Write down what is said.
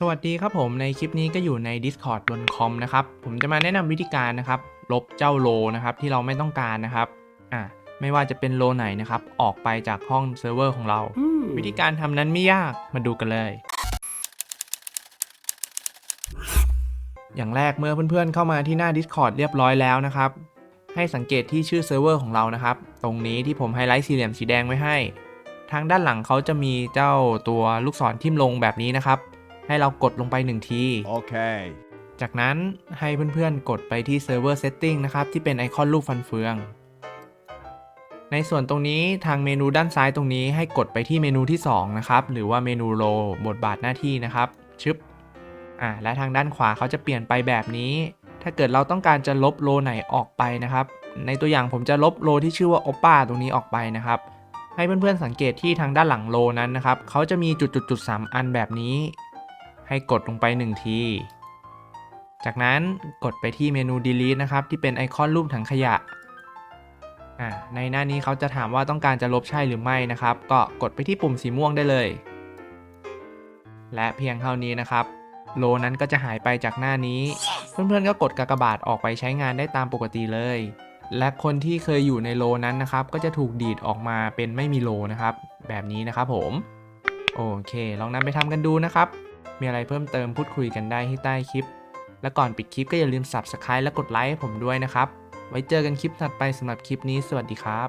สวัสดีครับผมในคลิปนี้ก็อยู่ใน Discord บนคอมนะครับผมจะมาแนะนำวิธีการนะครับ ลบเจ้าโลนะครับที่เราไม่ต้องการนะครับอะไม่ว่าจะเป็นโลไหนนะครับ ออกไปจากห้องเซิร์ฟเวอร์ของเรา วิธีการทำนั้นไม่ยากมาดูกันเลย อย่างแรกเมื่อเพื่อนๆเข้ามาที่หน้า Discord เรียบร้อยแล้วนะครับ ให้สังเกตที่ชื่อเซิร์ฟเวอร์ของเรานะครับ ตรงนี้ที่ผมไฮไลท์สี่เหลี่ยมสีแดงไว้ให้ ทางด้านหลังเขาจะมีเจ้าตัวลูกศรทิ่มลงแบบนี้นะครับ ให้เรากดลงไปหนึ่งที Okay. จากนั้นให้เพื่อนๆ กดไปที่ Server Setting นะครับ ที่เป็นไอคอนรูปฟันเฟือง ในส่วนตรงนี้ทางเมนูด้านซ้ายตรงนี้ให้กดไปที่เมนูที่ 2 นะครับ หรือว่าเมนูโลบทบาทหน้าที่นะครับ ชึบ อ่า และทางด้านขวาเขาจะเปลี่ยนไปแบบนี้ ถ้าเกิดเราต้องการจะลบโลไหนออกไปนะครับ ในตัวอย่างผมจะลบโลที่ชื่อว่า oppa ตรงนี้ออกไปนะครับให้เพื่อนๆสังเกตที่ทางด้านหลังโลนั้นนะครับ เขาจะมีจุดๆๆ3อันแบบนี้ ให้กดลงไป1ที จากนั้นกดไปที่เมนู delete นะครับ ที่เป็นไอคอนรูปถังขยะ ในหน้านี้เขาจะถามว่าต้องการจะลบใช่หรือไม่นะครับ ก็กดไปที่ปุ่มสีม่วงได้เลย และเพียงเท่านี้นะครับ โลนั้นก็จะหายไปจากหน้านี้ เพื่อนๆก็กดกากบาทออกไปใช้งานได้ตามปกติเลยและคนที่เคยอยู่ในโลนั้นนะครับ ก็จะถูกดีดออกมาเป็นไม่มีโลนะครับ แบบนี้นะครับผม โอเค ลองนำไปทำกันดูนะครับ มีอะไรเพิ่มเติมพูดคุยกันได้ที่ใต้คลิป และก่อนปิดคลิปก็อย่าลืม Subscribe และกดไลค์ให้ผมด้วยนะครับ ไว้เจอกันคลิปถัดไปสำหรับคลิปนี้สวัสดีครับ